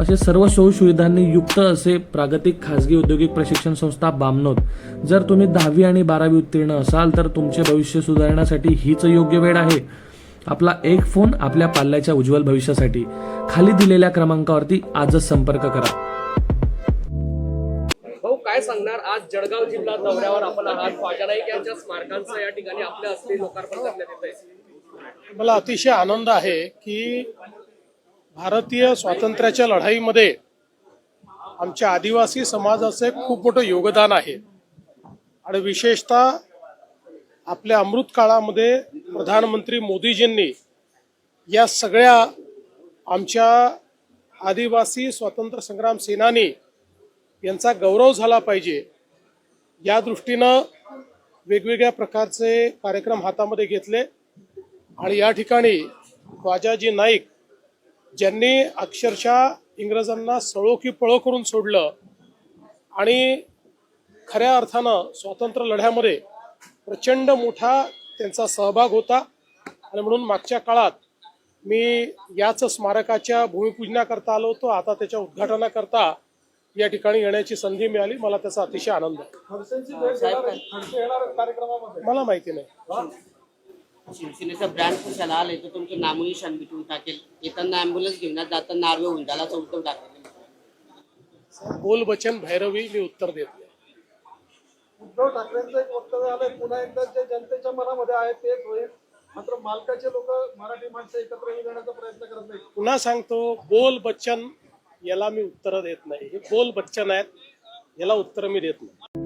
असे सर्व सुविधांनी युक्त असे प्रागतिक खाजगी औद्योगिक प्रशिक्षण संस्था बामनोद. जर तुम्ही दहावी आणि बारावी उत्तीर्ण असाल तर तुमचे भविष्य सुधारण्यासाठी हीच योग्य वेळ आहे. आपला एक फोन आपल्या पाल्याच्या उज्ज्वल भविष्यासाठी. खाली दिलेल्या क्रमांकावरती आजच संपर्क करा. भाऊ काय सांगणार? आज जळगाव जिल्हा दौऱ्यावर आपण आहात. ख्वाजा नाईक यांच्या स्मारकांचं या ठिकाणी आपल्या हस्ते लोकार्पण करण्यात येत आहे मला अतिशय आनंद आहे की भारतीय स्वातंत्र्याच्या लढाईमध्ये आमच्या आदिवासी समाजाचे खूप मोठं योगदान आहे. आणि विशेषतः आपल्या अमृत काळामध्ये प्रधानमंत्री मोदीजींनी या सगळ्या आमच्या आदिवासी स्वातंत्र्य संग्राम सेनानी यांचा गौरव झाला पाहिजे. या दृष्टीनं वेगवेगळ्या प्रकारचे कार्यक्रम हातामध्ये घेतले. आणि या ठिकाणी ख्वाजाजी नाईक ज्यांनी अक्षरशः इंग्रजांना सळो की पळो करून सोडलं आणि खऱ्या अर्थानं स्वातंत्र्य लढ्यामध्ये प्रचंड मोठा त्यांचा सहभाग होता. आणि म्हणून मागच्या काळात मी याच स्मारकाच्या भूमिपूजनाकरता आलो होतो. आता त्याच्या उद्घाटनाकरता या ठिकाणी येण्याची संधी मिळाली. मला त्याचा अतिशय आनंद आहे. मला माहिती नाही. शिवसेनेचा ब्रँड कशाला आलाय तर तुमचं नामोनिशान मिटून टाकेल. येताना अँब्युलन्स घेऊन जाताना नार्वे होऊन त्याला उद्धव टाकेल बोल बचन भैरवी मी उत्तर देत नाही उद्धव ठाकरेंचं एक वक्तव्य आलंय पुन्हा एकदा जे जनतेच्या मनामध्ये आहे तेच होईल. मात्र मालकाचे लोक मराठी माणसं एकत्र येण्याचा प्रयत्न करत नाही पुन्हा सांगतो बोल बच्चन याला मी उत्तर देत नाही. हे बोल बच्चन आहेत याला उत्तर मी देत नाही.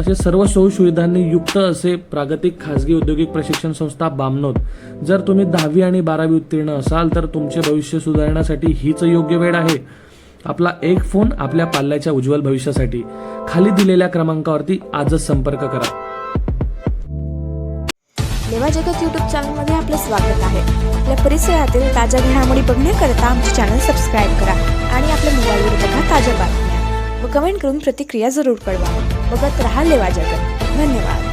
असे सर्व सोयीसुविधांनी युक्त असे प्रागतिक खाजगी औद्योगिक प्रशिक्षण संस्था बामनोद. जर तुम्ही दहावी आणि बारावी उत्तीर्ण असाल तर तुमचे भविष्य सुधारण्यासाठी हीच योग्य वेळ आहे. आपला एक फोन आपल्या पाल्याच्या उज्ज्वल भविष्यासाठी. खाली दिलेल्या क्रमांकावरती आजच संपर्क करा. लेवा जगत यूट्यूब चॅनलमध्ये आपलं स्वागत आहे. आपल्या परिसरातील ताज्या घडामोडी बघण्याकरता आमचे चॅनल सबस्क्राईब करा आणि आपल्या मोबाईलवर बघा ताज्या बातम्या. व कमेंट करून प्रतिक्रिया जरूर कळवा. बघत रहा लेवा जगत. धन्यवाद.